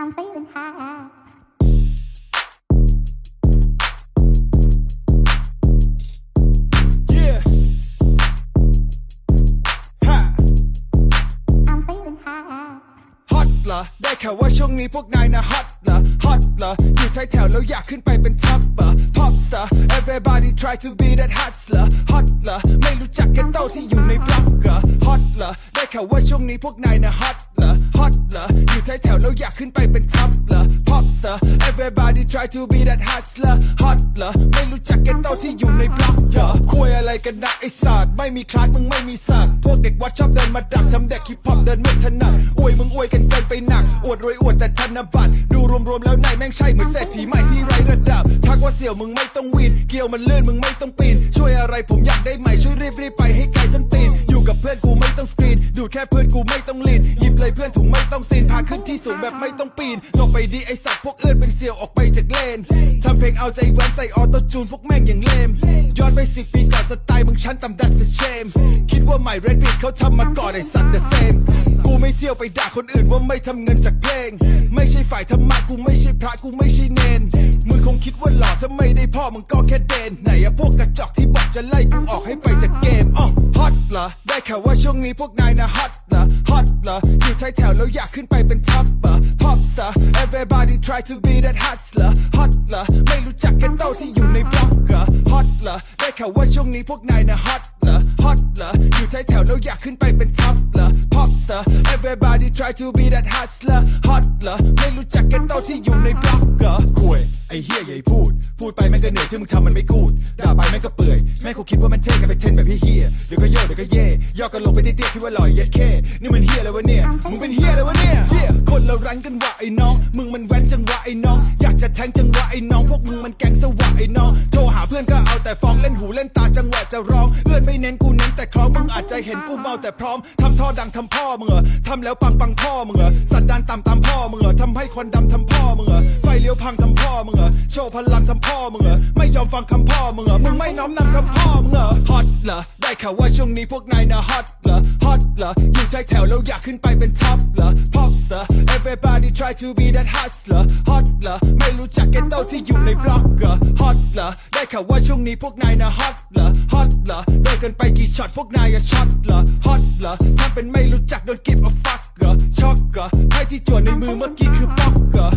I'm feeling high. Yeah. Ha. I'm feeling high. ฮอตเหรอได้ข่าวว่าช่วงนี้พวกนายนะฮอตเหรอฮอตเหรออยู่ท้ายแถวแล้วอยากขึ้นไปเป็นท็อปเหรอ pop star everybody try to be that hustler ฮอตเหรอไม่รู้จักแค่โตที่อยู่ในบล็อกเหรอฮอตเหรอได้ข่าวว่าช่วงนี้พวกนายนะฮอต เหรออตเหรออยู่ท้ายแถวแล้วอยากขึ้นไปเป็นท็อปเหรอ pop star everybody try to be that hustler ฮอตเหรอไม่รู้จักแค่โตที่อยู่ในบล็อกเหรอคุยอะไรกันนะไอศาสตร์ไม่มีคลาสมึงไม่มีสักพวกเด็กวัดชอบเดินมาดักทำเด็กฮิปฮอปเดินไม่ถนัดอวยมึงอวยกันเกินไปหนัก อวดรวยอวดแต่ธนบัตรดูรวมๆแล้วนายแม่งใช่เหมือนเศรษฐีใหม่ที่ไร้ระดับทักว่าเสี่ยวมึงไม่ต้องวีนเกี่ยวมันเลื่อนมึงไม่ต้องปีนช่วยอะไรผมอยากได้ไหมช่วยรีบรีบๆไปให้ไกลส้นตีนอยู่กับเพื่อนกูไม่ต้องสกรีน ดูดแค่เพื่อนกูไม่ต้องลีนหยิบเลยเพื่อนถุงไม่ต้องซีนพาขึ้นที่สูงแบบไม่ต้องปีนลงไปดีไอสัตว์พวกเอื้อนเป็นเสียวออกไปจากเลนทำเพลงเอาใจแหวนใส่ออโต้จูนพวกแม่งอย่างเลมย้อนไปสิปีก่อนสไตล์มึงชั้นต่ำ that's the shame คิดว่าใหม่ Red Beat เขาทำมาก่อนไอสัตว์ the same กูไม่เที่ยวไปด่าคนอื่นว่าไม่ทำเงินจากเพลง ไม่ใช่ฝ่ายธรรมะกูไม่ใช่พระกูไม่ใช่เนนมึงคงคิดว่าหล่อถ้าไม่ได้พ่อมึงก็แค่เดนไหนอะพวกกระจอกที่บอกจะไล่กูออกให้ไปจากเกมอ๋อ รอ ได้ข่าวว่าช่วงนี้พวกนายนะฮอตเหรอฮอตเหรออยู่ท้ายแถวแล้วอยากขึ้นไปเป็นท็อปเหรอ pop star everybody try to be that hustler ฮอตเหรอไม่รู้จักแค่โตที่อยู่ในบล็อกเหรอฮอตเหรอได้ข่าวว่าช่วงนี้พวกนายนะฮอตเหรอฮอตเหรออยู่ท้ายแถวแล้วอยากขึ้นไปเป็นท็อปเหรอ pop star everybody try to be that hustler ฮอตเหรอไม่รู้จักแค่โตที่อยู่ในบล็อก ไอ้เฮียใหญ่พูด พูดไปแม่งก็เหนื่อยที่มึงทำมันไม่กูด ด่าไปแม่งก็เปื่อย แม่งคงคิดว่ามันเท่กันไปเทนแบบเฮียๆเดี๋ยวก็โยกเดี๋ยวก็เย่ย่อกันลงไปเตี้ยๆคิดว่าลอยเย็ดแค่นี่มันเฮียอะไรวะเนี่ย มึงเป็นเฮียอะไรวะเนี่ยเฮียคนเรารันกันวะไอ้น้อง มึงมันแว้นจังวะไอ้น้อง อยากจะแทงจังวะไอ้น้อง พวกมึงมันแกงสวะไอ้น้อง โทรหาเพื่อนก็เอาแต่ฟ้องเล่นหูเล่นตาจังหวะจะร้องเอื้อนไม่เน้นกูเน้นแต่คล้อง มึงอาจจะเห็นกูเมาแต่พร้อมทำท่อดังทำพ่อมึงเหรอทำแล้วปังปังพ่อมึงเหรอสันดานต่ำตามพ่อมึงเหรอทำให้ควันดำทำพ่อมึงเหรอไฟเลี้ยวพังทำพ่อมึงเหรอโชว์พลังทำพ่อมึงเหรอไม่ยอมฟังคำพ่อมึงเหรอมึงไม่น้อมนำคำพ่อมึงเหรอฮอตเหรอได้ข่าวว่าช่วงนี้พวกนายนะฮอตเหรอฮอตเหรออยู่ท้ายแถวแล้วอยากขึ้นไปเป็นท็อปเหรอ pop star everybody try to be that hustler ฮอตเหรอไม่รู้จักแกโต้ที่อยู่ในบล็อกเหรอฮอตเหรอได้ข่าวว่าช่วงนี้พวกนายนะฮอตเหรอฮอตเหรอโดนกันไปกี่ช็อตพวกนายอะช็อตเหรอฮอตเหรอถ้าเป็นไม่รู้จักโดนกิบมาฟักเหรอช็อกเหรอไพ่ที่จวนในมือเมื่อกี้คือบล็อกเหรอ